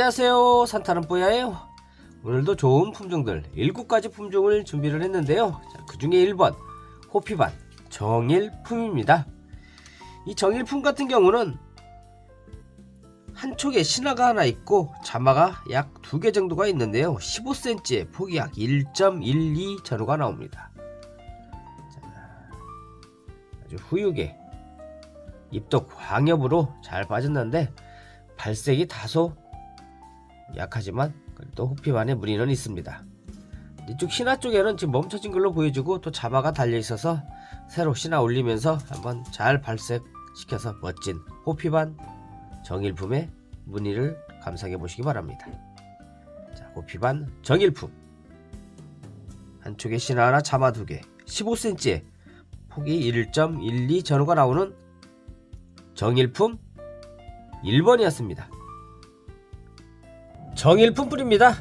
안녕하세요. 산타는 뽀야예요. 오늘도 좋은 품종들 7가지 품종을 준비를 했는데요. 그 중에 1번 호피반 정일품입니다. 이 정일품 같은 경우는 한쪽에 신화가 하나 있고 자마가 약 두 개 정도가 있는데요. 15cm에 폭이 약 1.12 전후가 나옵니다. 자, 아주 후육에 잎도 광엽으로 잘 빠졌는데 발색이 다소 약하지만 그래도 호피반의 무늬는 있습니다. 이쪽 신화 쪽에는 지금 멈춰진 걸로 보여주고 또 자마가 달려 있어서 새로 신화 올리면서 한번 잘 발색시켜서 멋진 호피반 정일품의 무늬를 감상해 보시기 바랍니다. 자, 호피반 정일품 한쪽에 신화 하나 자마 두 개, 15cm에 폭이 1.12 전후가 나오는 정일품 1번이었습니다. 정일품 뿌립니다.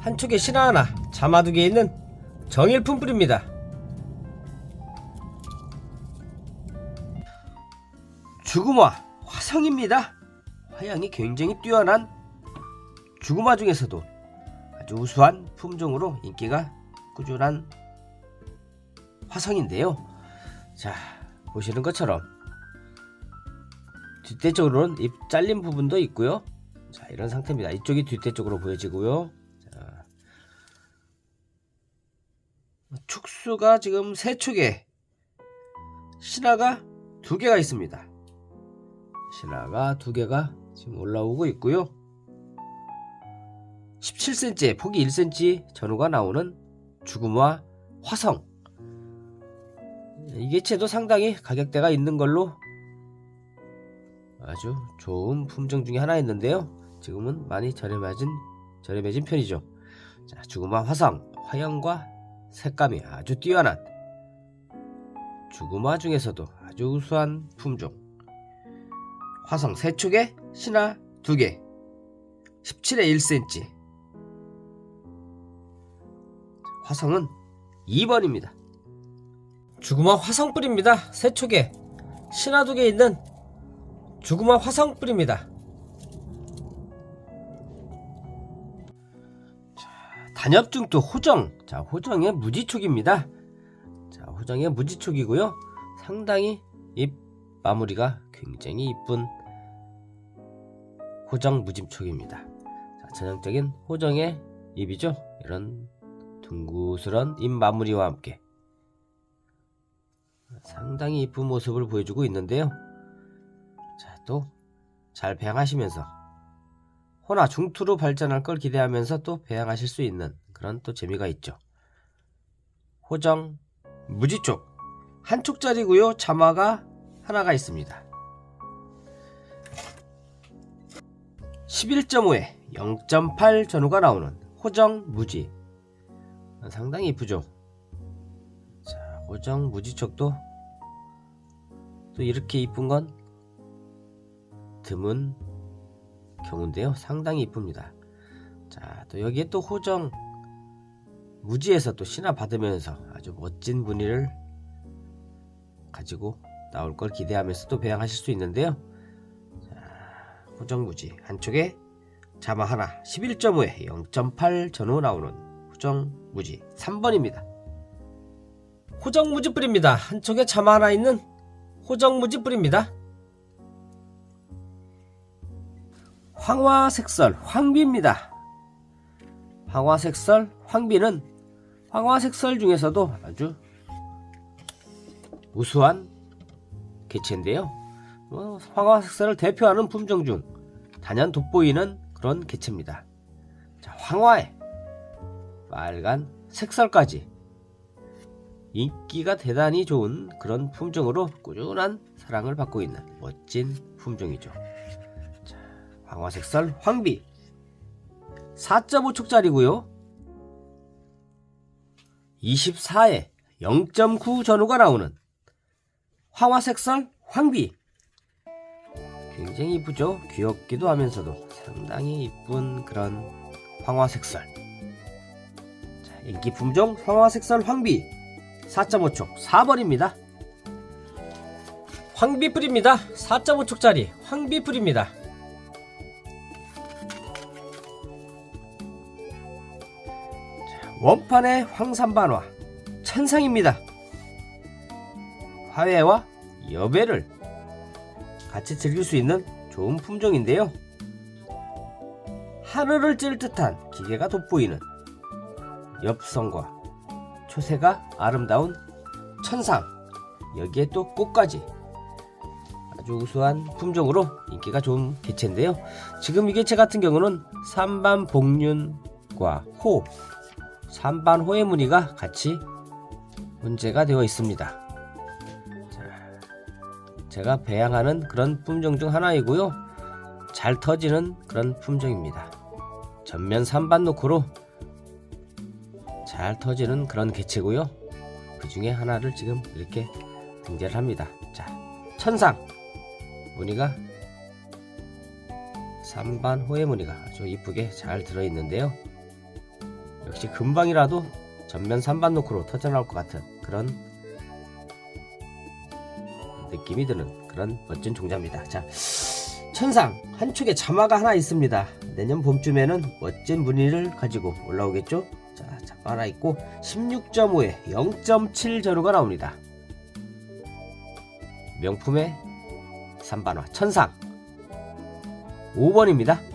한쪽에 신화 하나, 자마 두 개 있는 정일품 뿌립니다. 죽음화 화성입니다. 화양이 굉장히 뛰어난 죽음화 중에서도 아주 우수한 품종으로 인기가 꾸준한 화성인데요. 자, 보시는 것처럼 뒷대 쪽으로는 잎 잘린 부분도 있고요. 자, 이런 상태입니다. 이쪽이 뒷대 쪽으로 보여지고요. 자, 축수가 지금 세 축에 신화가 두 개가 있습니다. 신화가 두 개가 지금 올라오고 있고요. 17cm, 폭이 1cm 전후가 나오는 죽음화 화성. 이 개체도 상당히 가격대가 있는 걸로 아주 좋은 품종 중에 하나였는데요. 지금은 많이 저렴해진 저렴해진 편이죠. 자, 죽음화 화성 화형과 색감이 아주 뛰어난 죽음화 중에서도 아주 우수한 품종. 화성 세 축에 신화 두 개. 17에 1cm. 화성은 2번입니다. 죽음화 화성 뿌립니다. 세 축에 신화 두개 있는 죽음화 화성 뿌립니다. 단엽중도 호정. 자, 호정의 무지촉입니다. 자, 호정의 무지촉이고요. 상당히 잎 마무리가 굉장히 이쁜 호정 무짐촉입니다. 자, 전형적인 호정의 잎이죠. 이런 둥그스런 잎 마무리와 함께 상당히 이쁜 모습을 보여주고 있는데요. 자, 또 잘 배양하시면서 호나 중투로 발전할 걸 기대하면서 또 배양하실 수 있는 그런 또 재미가 있죠. 호정 무지 쪽 한 쪽짜리고요. 자마가 하나가 있습니다. 11.5에 0.8 전후가 나오는 호정 무지 상당히 이쁘죠. 자, 호정 무지촉도 또 이렇게 이쁜 건 드문 경우인데요. 상당히 이쁩니다. 자, 또 여기에 또 호정 무지에서 또 신화 받으면서 아주 멋진 무늬를 가지고 나올 걸 기대하면서 또 배양하실 수 있는데요. 자, 호정 무지 한쪽에 자마 하나 11.5에 0.8 전후 나오는 호정 무지 3번입니다. 호정 무지 뿌립니다. 한쪽에 자마 하나 있는 호정 무지 뿌립니다. 황화색설 황비입니다. 황화색설 황비는 황화색설 중에서도 아주 우수한 개체인데요. 어, 황화색설을 대표하는 품종 중 단연 돋보이는 그런 개체입니다. 자, 황화에 빨간 색설까지 인기가 대단히 좋은 그런 품종으로 꾸준한 사랑을 받고 있는 멋진 품종이죠. 자, 황화색설 황비. 4.5촉짜리고요. 24에 0.9 전후가 나오는 황화색설 황비. 굉장히 이쁘죠? 귀엽기도 하면서도 상당히 이쁜 그런 황화색설 자, 인기 품종 황화색설 황비. 4.5촉 4번입니다. 황비풀입니다. 4.5촉짜리 황비풀입니다 원판의 황산반화 천상입니다. 화훼와 여배를 같이 즐길 수 있는 좋은 품종인데요. 하늘을 찔 듯한 기계가 돋보이는 엽성과 초세가 아름다운 천상 여기에 또 꽃까지 아주 우수한 품종으로 인기가 좋은 개체인데요. 지금 이 개체 같은 경우는 산반 복륜과 호, 산반 호의 무늬가 같이 문제가 되어 있습니다. 자, 제가 배양하는 그런 품종 중 하나이고요. 잘 터지는 그런 품종입니다. 전면 산반 노크로 잘 터지는 그런 개체고요. 그 중에 하나를 지금 이렇게 등재를 합니다. 자, 천상 무늬가 산반 호의 무늬가 아주 이쁘게 잘 들어있는데요. 역시 금방이라도 전면 산반 노크로 터져 나올 것 같은 그런 느낌이 드는 그런 멋진 종자입니다. 자, 천상 한 축에 자마가 하나 있습니다. 내년 봄쯤에는 멋진 무늬를 가지고 올라오겠죠? 자, 자마 하나 있고 16.5에 0.7 전후가 나옵니다. 명품의 삼반화 천상 5번입니다.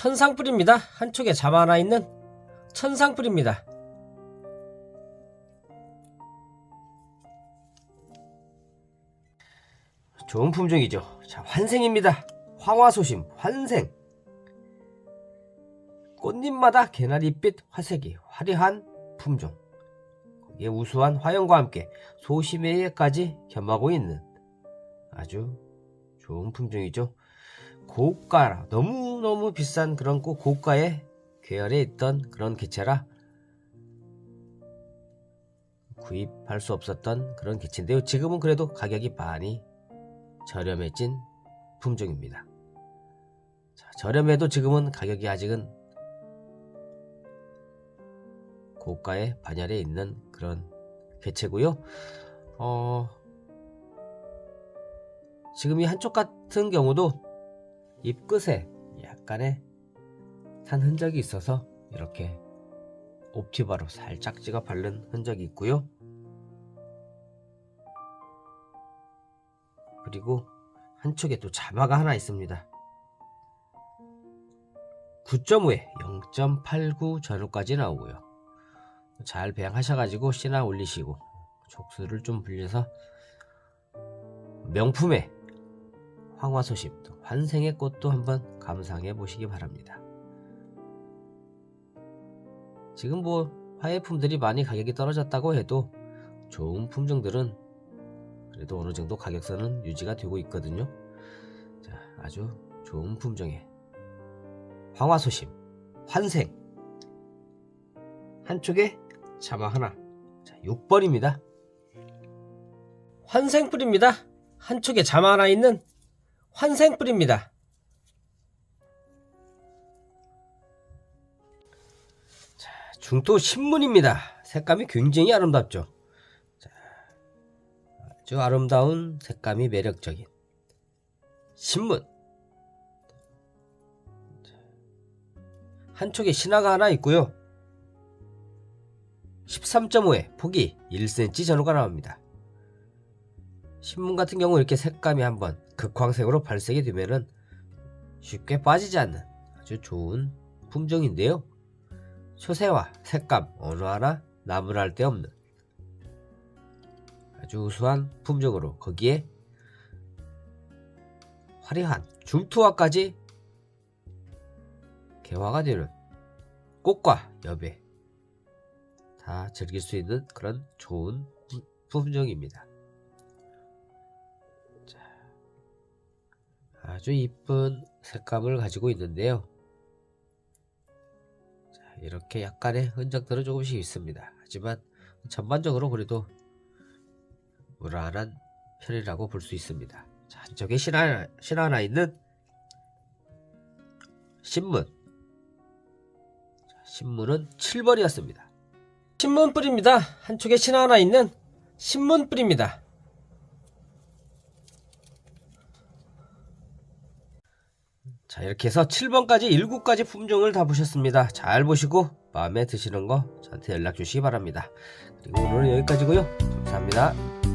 천상뿔입니다. 한쪽에 자마 하나 있는 천상뿔입니다. 좋은 품종이죠. 자, 환생입니다. 황화소심, 환생. 꽃잎마다 개나리빛 화색이 화려한 품종. 거기에 우수한 화형과 함께 소심해까지 겸하고 있는 아주 좋은 품종이죠. 고가, 너무너무 비싼 그런 꼭 고가의 계열에 있던 그런 개체라 구입할 수 없었던 그런 개체인데요. 지금은 그래도 가격이 많이 저렴해진 품종입니다. 자, 저렴해도 지금은 가격이 아직은 고가의 반열에 있는 그런 개체고요. 어, 지금 이 한쪽 같은 경우도 잎 끝에 약간의 탄 흔적이 있어서 이렇게 옵티바로 살짝 찍어 바른 흔적이 있고요. 그리고 한쪽에 또 자마가 하나 있습니다. 9.5에 0.89 전후까지 나오고요. 잘 배양하셔가지고 씨나 올리시고 족수를 좀 불려서 명품의 황화소심 또 환생의 꽃도 한번 감상해 보시기 바랍니다. 지금 뭐 화해품들이 많이 가격이 떨어졌다고 해도 좋은 품종들은 그래도 어느 정도 가격선은 유지가 되고 있거든요. 자, 아주 좋은 품종의 황화소심, 환생 한쪽에 자마 하나 자, 6번입니다. 환생뿔입니다. 한쪽에 자마 하나 있는 환생뿔입니다. 자, 중도 신문입니다. 색감이 굉장히 아름답죠. 자, 아주 아름다운 색감이 매력적인 신문. 자, 한쪽에 신화가 하나 있고요. 13.5에 폭이 1cm 전후가 나옵니다. 신문 같은 경우 이렇게 색감이 한번 극황색으로 발색이 되면은 쉽게 빠지지 않는 아주 좋은 품종인데요. 초세와 색감 어느 하나 나무랄 데 없는 아주 우수한 품종으로 거기에 화려한 중투화까지 개화가 되는 꽃과 여배 다 즐길 수 있는 그런 좋은 품종입니다. 아주 이쁜 색감을 가지고 있는데요. 자, 이렇게 약간의 흔적들은 조금씩 있습니다. 하지만 전반적으로 그래도 무난한 편이라고 볼 수 있습니다. 자, 저게 신하, 신하나 있는 신문. 자, 신문은 7번이었습니다. 신문뿔입니다. 한쪽에 신화 하나 있는 신문뿔입니다. 자 이렇게 해서 7번까지 7가지 품종을 다 보셨습니다. 잘 보시고 마음에 드시는 거 저한테 연락 주시기 바랍니다. 그리고 오늘은 여기까지고요. 감사합니다.